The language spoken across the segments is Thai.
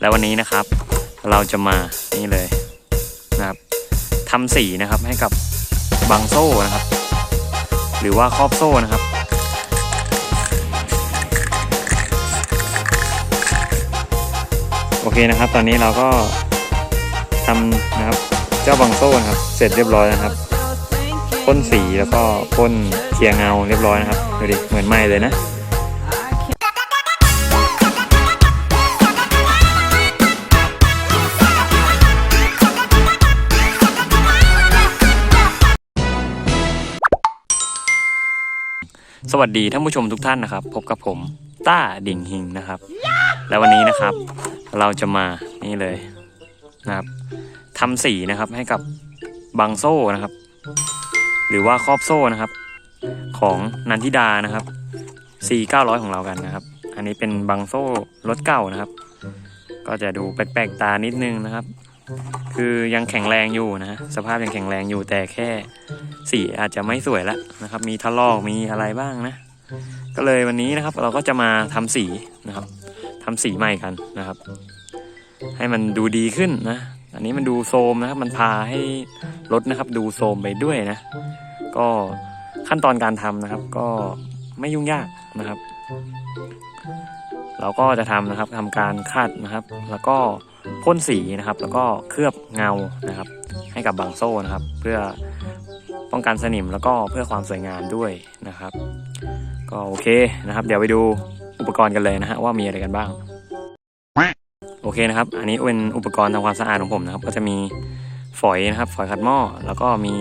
แล้ววันนี้นะครับเราจะมานี่เลยนะครับทำสีนะครับให้กับบังโซ่นะครับ หรือว่าครอบโซ่นะครับ โอเคนะครับ ตอนนี้เราก็ทำนะครับเจ้าบังโซ่นะครับ เสร็จเรียบร้อยนะครับพ่นสีแล้วก็พ่นเคลียร์เงาเรียบร้อยนะครับดูดิเหมือนใหม่เลยนะ สวัสดีท่านผู้ชมทุกท่านนะครับ พบกับผมต้าดิ่งหิงนะครับ และวันนี้นะครับ เราจะมานี่เลยนะครับทำสีนะครับให้กับบังโซ่นะครับ หรือว่าครอบโซ่นะครับ ของนันทิดานะครับ C 900 ของเรากันนะครับ อันนี้เป็นบังโซ่รถเก่านะครับ ก็จะดูแปลกๆตานิดนึงนะครับ คือยังแข็งแรงอยู่นะฮะสภาพยังแข็งแรงอยู่แต่แค่ สีอาจจะไม่สวยแล้วนะครับ มีทะลอกมีอะไรบ้างนะ ก็เลยวันนี้นะครับ เราก็จะมาทำสีนะครับทำสีใหม่กันนะครับ ให้มันดูดีขึ้นนะอันนี้มันดูโทรมนะครับ มันพาให้รถนะครับ ดูโทรมไปด้วยนะ ก็ขั้นตอนการทำนะครับ ก็ไม่ยุ่งยากนะครับ เราก็จะทำนะครับทำการคาดนะครับ แล้วก็พ่นสีนะครับ แล้วก็เคลือบเงานะครับ ให้กับบางโซ่นะครับ เพื่อ ป้องกันสนิมแล้วก็เพื่อความสวยงามด้วยนะครับ ก็โอเคนะครับ เดี๋ยวไปดูอุปกรณ์กันเลยนะฮะว่ามีอะไรกันบ้าง โอเคนะครับ อันนี้เป็นอุปกรณ์ทำความสะอาดของผมนะครับ ก็จะมีฝอยนะครับ ฝอยขัดหม้อแล้วก็มี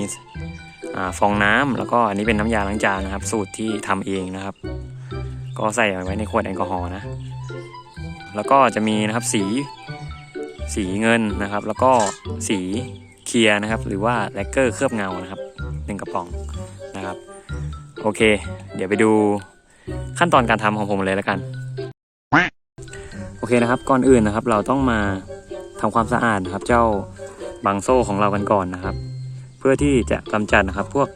อฟองน้ำแล้วก็อันนี้เป็นน้ำยาล้างจานนะครับ สูตรที่ทำเองนะครับ ก็ใส่ไว้ในขวดแอลกอฮอล์นะ แล้วก็จะมีนะครับสีสีเงินนะครับ แล้วก็สีเคลียร์นะครับ หรือว่าแลกเกอร์เคลือบเงานะครับ กระป๋องนะครับ โอเค เดี๋ยวไปดูขั้นตอนการทำของผมเลยแล้วกัน โอเคนะครับ ก่อนอื่นนะครับ เราต้องมาทำความสะอาดนะครับ เจ้าบังโซ่ของเรากันก่อนนะครับ เพื่อที่จะกำจัดนะครับ พวก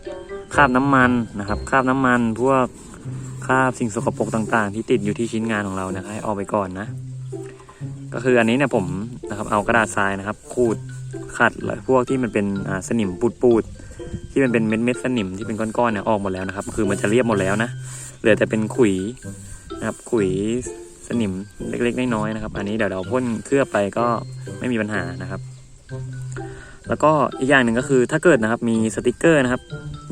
คราบน้ำมันนะครับคราบน้ำมันพวกคราบสิ่งสกปรกต่างๆ ที่ติดอยู่ที่ชิ้นงานของเรานะครับให้ออกไปก่อนนะ ก็คืออันนี้เนี่ยผมนะครับเอากระดาษทรายนะครับ ขูดขัดพวกที่มันเป็นสนิมปูดๆ ที่มันเป็นเม็ดเม็ดสนิมที่เป็นก้อนๆเนี่ยออกหมดแล้วนะครับ คือมันจะเรียบหมดแล้วนะเหลือแต่เป็นขุยนะครับ ขุยสนิมเล็กๆน้อยๆนะครับ อันนี้เดี๋ยวเราพ่นเคลือบไปก็ไม่มีปัญหานะครับ แล้วก็อีกอย่างหนึ่งก็คือถ้าเกิดนะครับมีสติกเกอร์นะครับ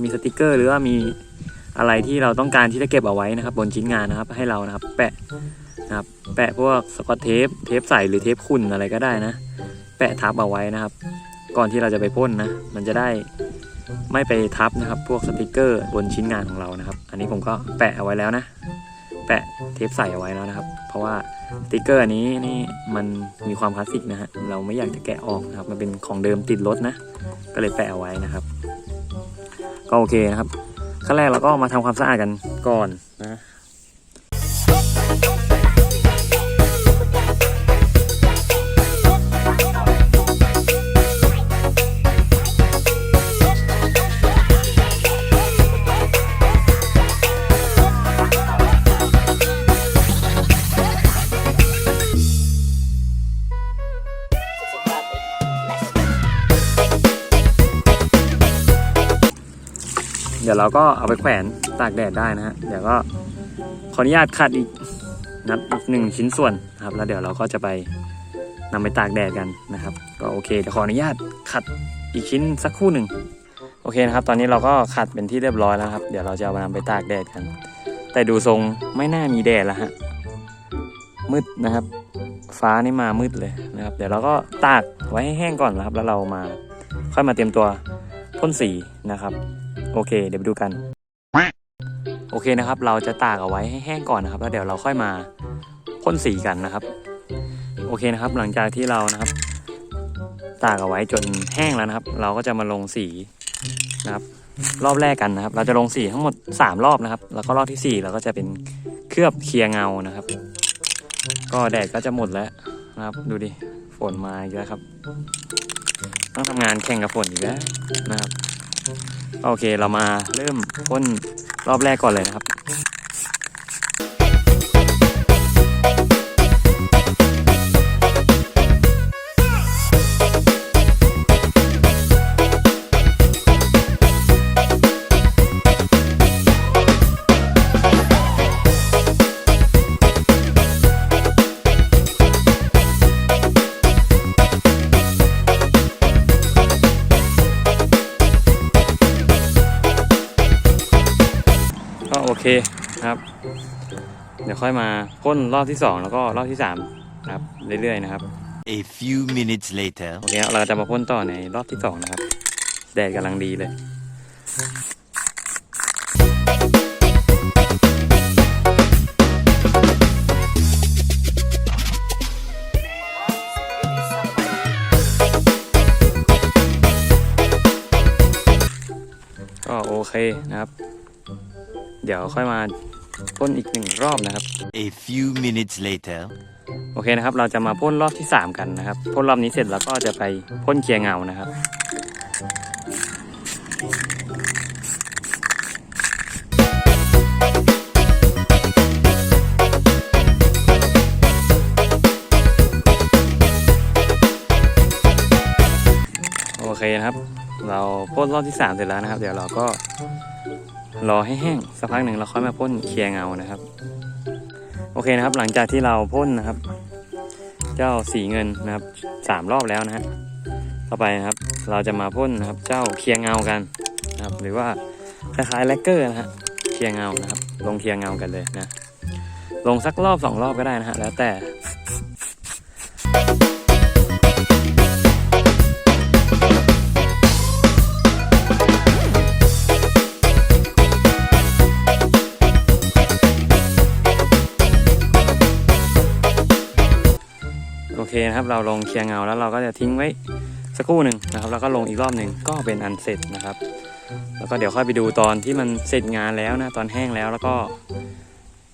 มีสติกเกอร์หรือว่ามีอะไรที่เราต้องการที่จะเก็บเอาไว้นะครับ บนชิ้นงานนะครับให้เรานะครับ แปะนะครับแปะพวกสกอตเทปเทปใสหรือเทปขุ่นอะไรก็ได้นะ แปะทับเอาไว้นะครับ ก่อนที่เราจะไปพ่นนะ มันจะได้ ไม่ไปทับนะครับ พวกสติกเกอร์บนชิ้นงานของเรานะครับ อันนี้ผมก็แปะเอาไว้แล้วนะ แปะเทปใส่เอาไว้แล้วนะครับ เพราะว่าสติกเกอร์อันนี้นี่มันมีความคลาสสิกนะฮะเราไม่อยากจะแกะออกนะครับ มันเป็นของเดิมติดรถนะ ก็เลยแปะเอาไว้นะครับ ก็โอเคนะครับขั้นแรกเราก็มาทำความสะอาดกันก่อนนะ เดี๋ยวเราก็เอาไปแขวนตากแดดได้นะฮะเดี๋ยวก็ขออนุญาตขัดอีกนับอีกหนึ่งชิ้นส่วนนะครับ แล้วเดี๋ยวเราก็จะไปนำไปตากแดดกันนะครับ ก็โอเคเดี๋ยวขออนุญาตขัดอีกชิ้นสักคู่หนึ่งโอเคนะครับ ตอนนี้เราก็ขัดเป็นที่เรียบร้อยแล้วครับ เดี๋ยวเราจะเอานำไปตากแดดกัน แต่ดูทรงไม่น่ามีแดดแล้วฮะมืดนะครับ ฟ้านี่มามืดเลยนะครับ เดี๋ยวเราก็ตากไว้ให้แห้งก่อนนะครับ แล้วเรามาค่อยมาเตรียมตัวพ่นสีนะครับ โอเค เดี๋ยวไปดูกัน โอเคนะครับ เราจะตากเอาไว้ให้แห้งก่อนนะครับ แล้วเดี๋ยวเราค่อยมาพ่นสีกันนะครับ โอเคนะครับ หลังจากที่เรานะครับ ตากเอาไว้จนแห้งแล้วนะครับ เราก็จะมาลงสีนะครับ รอบแรกกันนะครับ เราจะลงสีทั้งหมด 3 รอบนะครับ แล้วก็รอบที่ 4 เราก็จะเป็นเคลือบเคลียร์เงานะครับ ก็แดดก็จะหมดแล้วนะครับ ดูดิฝนมาอีกแล้วครับ ต้องทำงานแข่งกับฝนอีกแล้วนะครับ โอเคเรามาเริ่มพ่นรอบแรกก่อนเลยนะครับ เคนะครับ เดี๋ยวค่อยมาพ่นรอบที่สองแล้วก็รอบที่สามนะครับเรื่อยๆนะครับ A few minutes later. โอเคครับเราจะมาพ่นต่อในรอบที่สองนะครับ แดดกำลังดีเลยก็โอเคนะครับ เดี๋ยวค่อยมาพ่นอีกหนึ่งรอบนะครับ A few minutes later. โอเคนะครับ เราจะมาพ่นรอบที่ 3 กันนะครับพ่นรอบนี้เสร็จแล้วก็จะไปพ่นเคลียร์เงานะครับ โอเคนะครับ เราพ่นรอบที่ 3 เสร็จแล้วนะครับ เดี๋ยวเราก็ รอให้แห้งสักพักหนึ่งเราค่อยมาพ่นเคลียร์เงานะครับ โอเคนะครับ หลังจากที่เราพ่นนะครับ เจ้าสีเงินนะครับสามรอบแล้วนะฮะต่อไปนะครับ เราจะมาพ่นนะครับ เจ้าเคลียร์เงากันนะครับ หรือว่าคล้ายๆแลกเกอร์นะฮะเคลียร์เงานะครับ ลงเคลียร์เงากันเลยนะ ลงสักรอบสองรอบก็ได้นะฮะแล้วแต่ นะครับเราลงเคลียร์เงาแล้วเราก็จะทิ้งไว้สักครู่หนึ่งนะครับแล้วก็ลงอีกรอบหนึ่งก็เป็นอันเสร็จนะครับ แล้วก็เดี๋ยวค่อยไปดูตอนที่มันเสร็จงานแล้วนะตอนแห้งแล้วแล้วก็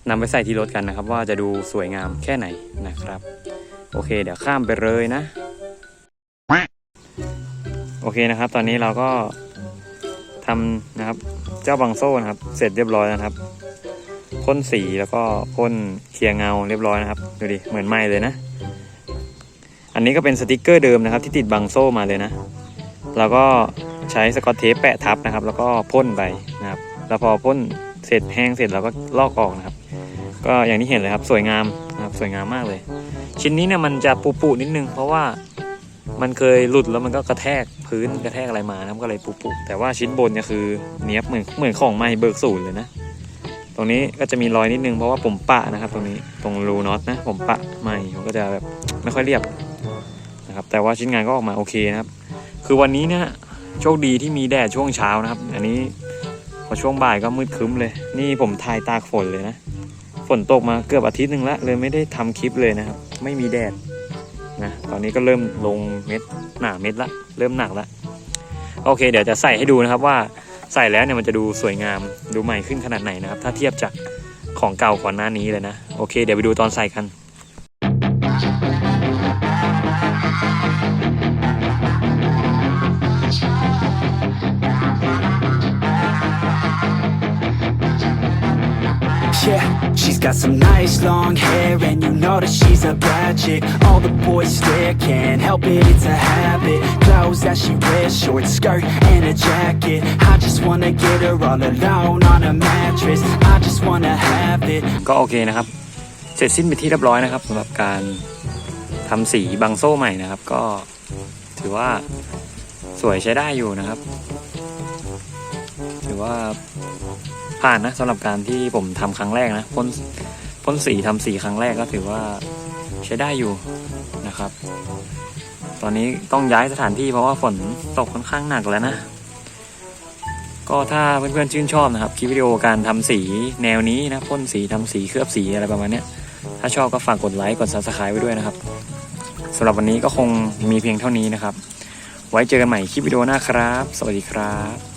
นำไปใส่ที่รถกันนะครับ ว่าจะดูสวยงามแค่ไหนนะครับ โอเค เดี๋ยวข้ามไปเลยนะ โอเคนะครับ ตอนนี้เราก็ทำนะครับเจ้าบังโซ่นะครับ เสร็จเรียบร้อยนะครับพ่นสีแล้วก็พ่นเคลียร์เงาเรียบร้อยนะครับ ดูดิเหมือนใหม่เลยนะ อันนี้ก็เป็นสติกเกอร์เดิมนะครับที่ติดบังโซ่มาเลยนะ เราก็ใช้สกอตเทปแปะทับนะครับ แล้วก็พ่นไปนะครับ แล้วพอพ่นเสร็จแห้งเสร็จเราก็ลอกออกนะครับ ก็อย่างที่เห็นเลยครับสวยงามนะครับสวยงามมากเลย ชิ้นนี้เนี่ยมันจะปุๆนิดนึง เพราะว่ามันเคยหลุดแล้วมันก็กระแทกพื้นกระแทกอะไรมานะก็เลยปุๆแต่ว่าชิ้นบนเนี่ยคือเนี้ยบเหมือนเหมือนของใหม่เบิกศูนย์เลยนะ ตรงนี้ก็จะมีรอยนิดนึงเพราะว่าผมปะนะครับ ตรงนี้ตรงรูน็อตนะ ผมปะใหม่มันก็จะแบบไม่ค่อยเรียบ นะครับแต่ว่าชิ้นงานก็ออกมาโอเคนะครับ คือวันนี้เนี่ยโชคดีที่มีแดดช่วงเช้านะครับ อันนี้พอช่วงบ่ายก็มืดครึ้มเลย นี่ผมถ่ายตากฝนเลยนะ ฝนตกมาเกือบอาทิตย์หนึ่งแล้วเลยไม่ได้ทำคลิปเลยนะครับ ไม่มีแดดนะตอนนี้ก็เริ่มลงเม็ดหนาเม็ดละ เริ่มหนักละโอเค เดี๋ยวจะใส่ให้ดูนะครับว่าใส่แล้วเนี่ยมันจะดูสวยงามดูใหม่ขึ้นขนาดไหนนะครับ ถ้าเทียบจากของเก่าก่อนหน้านี้เลยนะ โอเค เดี๋ยวไปดูตอนใส่กัน got some nice long hair And you know that she's a bad chick All the boys stare, can't help it, it's a habit Clothes that she wears, short skirt and a jacket I just wanna get her all alone on a mattress I just wanna have it ก็โอเคนะครับ เสร็จสิ้นไปที่เรียบร้อยนะครับสำหรับการทำสีบังโซ่ใหม่นะครับ ก็ถือว่าสวยใช้ได้อยู่นะครับ ถือว่า ผ่านนะสำหรับการที่ผมทำครั้งแรกนะพ่นพ่นสีทำสีครั้งแรกก็ถือว่าใช้ได้อยู่นะครับ ตอนนี้ต้องย้ายสถานที่เพราะว่าฝนตกค่อนข้างหนักแล้วนะ ก็ถ้าเพื่อนๆชื่นชอบนะครับคลิปวิดีโอการทำสีแนวนี้นะพ่นสีทำสีเคลือบสีอะไรประมาณนี้ถ้าชอบก็ฝากกดไลค์กด subscribe ไว้ด้วยนะครับสำหรับวันนี้ก็คงมีเพียงเท่านี้นะครับ ไว้เจอกันใหม่คลิปวิดีโอหน้าครับ สวัสดีครับ